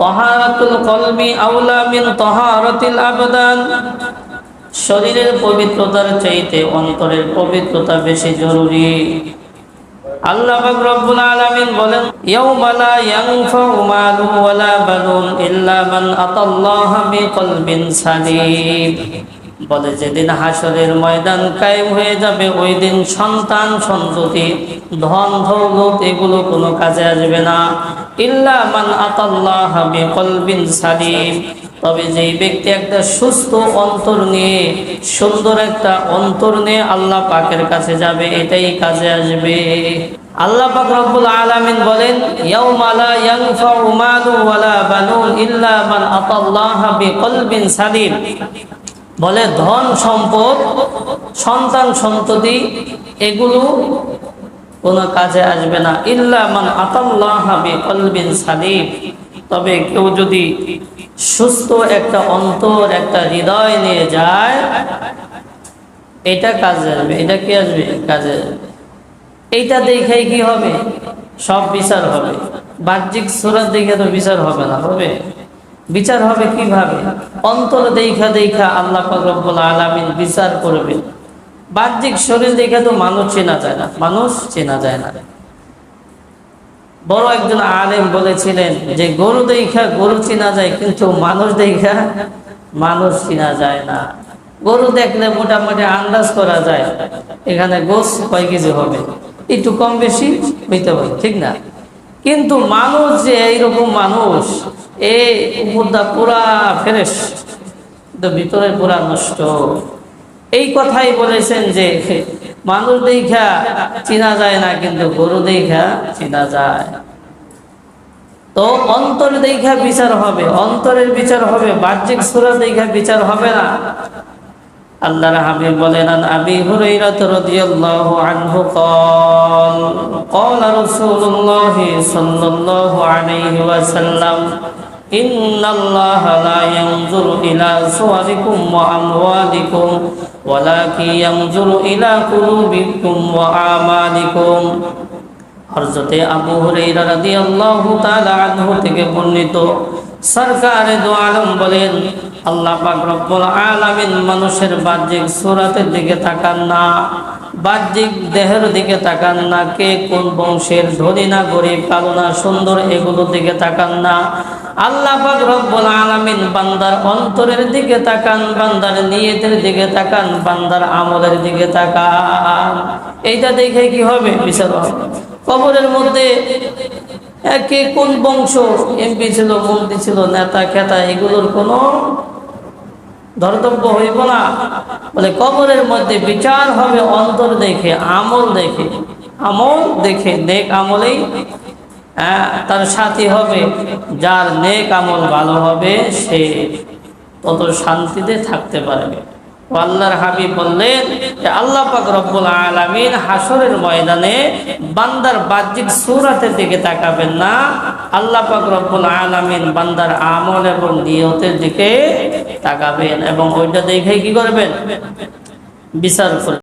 তহারাতুল কলমি আউলা মিন তহারাতিল আবদান। শরীরের পবিত্রতার চাইতে অন্তরের পবিত্রতা বেশি জরুরি। আল্লাহ রব্বুল আলামিন বলেন, ইয়াউমা লা ইয়ানফাউ মালুন ওয়ালা বানুন ইল্লা মান আতাল্লাহা বিকলবিন সালিম। বলে, যেদিন হাসরের ময়দান কায়েম হয়ে যাবে, ওই দিন সন্তান, সন্ততি, ধন, দৌলত এগুলো কোনো কাজে আসবে না। ইল্লা মান আতাল্লাহা বিকলবিন সালিম। তবে যেই ব্যক্তি একটা সুস্থ অন্তর নিয়ে, সুন্দর একটা অন্তর নিয়ে আল্লাহ পাকের কাছে যাবে, এটাই কাজে আসবে। আল্লাহ পাক রব্বুল আলামিন বলেন, ইয়াউমা লা ইয়ানফাউ মালু ওয়ালা বানুন ইল্লা মান আতাল্লাহা বিকলবিন সালিম। বলে ধন সম্পদ, সন্তান সন্ততি, এগুলো কোনো কাজে আসবে না। ইল্লা মান আতাল্লাহা বিকলবিন সালিম। তবে কেউ যদি সুস্থ একটা অন্তর, একটা হৃদয় নিয়ে যায়, এটা কাজে আসবে। এটা কি আসবে? কাজে এইটা দেখেই কি হবে? সব বিচার হবে। বাহ্যিক সুরাত দেখে তো বিচার হবে না, হবে? বিচার হবে কীভাবে? অন্তর দেখা দেখা আল্লাহ রব্বুল আলামিন বিচার করবে বাহ্যিক শরীর দেখে তো মানুষ চেনা যায় না, মানুষ চেনা যায় না। বড় একজন আলেম বলেছিলেন যে গরু দেখা গরু চেনা যায়, কিন্তু মানুষ দেখা মানুষ চেনা যায় না। গরু দেখলে মোটামুটি আন্দাজ করা যায়, এখানে গোস কয় কেজি হবে? একটু কম বেশি হইতে পারে, ঠিক না? কিন্তু মানুষ যে এইরকম মানুষ, এ উপরটা পুরা ফেরেস ভিতরে পুরা নষ্ট। এই কথাই বলেছেন যে মানুষ দেখা চিনা যায় না, কিন্তু গরু দেখা চিনা যায়। তো অন্তর দেখা বিচার হবে, অন্তরের বিচার হবে, বাহ্যিক সুরা দেখা বিচার হবে না। আল্লাহ হাবিব বলেন আমি হুরাইরা রাদিয়াল্লাহু আনহু কল قال رسول الله صلى الله عليه وسلم إن الله لا ينظر إلى صوركم وأموالكم ولكن ينظر إلى قلوبكم وأعمالكم. হযরতে আবু হুরাইরা রাদিয়াল্লাহু তাআলা আনহু থেকে বর্ণিত সরকারে দো আলম বলেন, আল্লাহ পাক রব্বুল আলামিন মানুষের বাহ্যিক সুরাতের দিকে তাকান না, বাহ্যিক দেহের দিকে তাকান না, কে কোন বংশের ধনী না গরিব, কালো না সুন্দর, এগুলোর দিকে তাকান না। আল্লাহ পাক রব্বুল আলামিন বান্দার অন্তরের দিকে তাকান, বান্দার নিয়তের দিকে তাকান, বান্দার আমলের দিকে তাকান। এইটা দেখে কি হবে? বিচার হবে। কবরের মধ্যে কে কোন বংশ? এমপি ছিল, মন্ত্রী ছিল, নেতা, খেতা, এগুলোর কোনো ধর্তব্য হইব না। বলে কবরের মধ্যে বিচার হবে, অন্তর দেখে, আমল দেখে আমল দেখে, নেক আমলেই হ্যাঁ তার সাথী হবে, যার নেক আমল ভালো হবে, সে তত শান্তিতে থাকতে পারবে। আল্লাহর হাবিব বললেন যে আল্লাহ পাক রব্বুল আলমিন হাসরের ময়দানে বান্দার বাহ্যিক সুরাতের দিকে তাকাবেন না। আল্লাহ পাক রব্বুল আলমিন বান্দার আমল এবং নিয়তের দিকে তাকাবেন এবং ওইটা দেখে কি করবেন? বিচার করবেন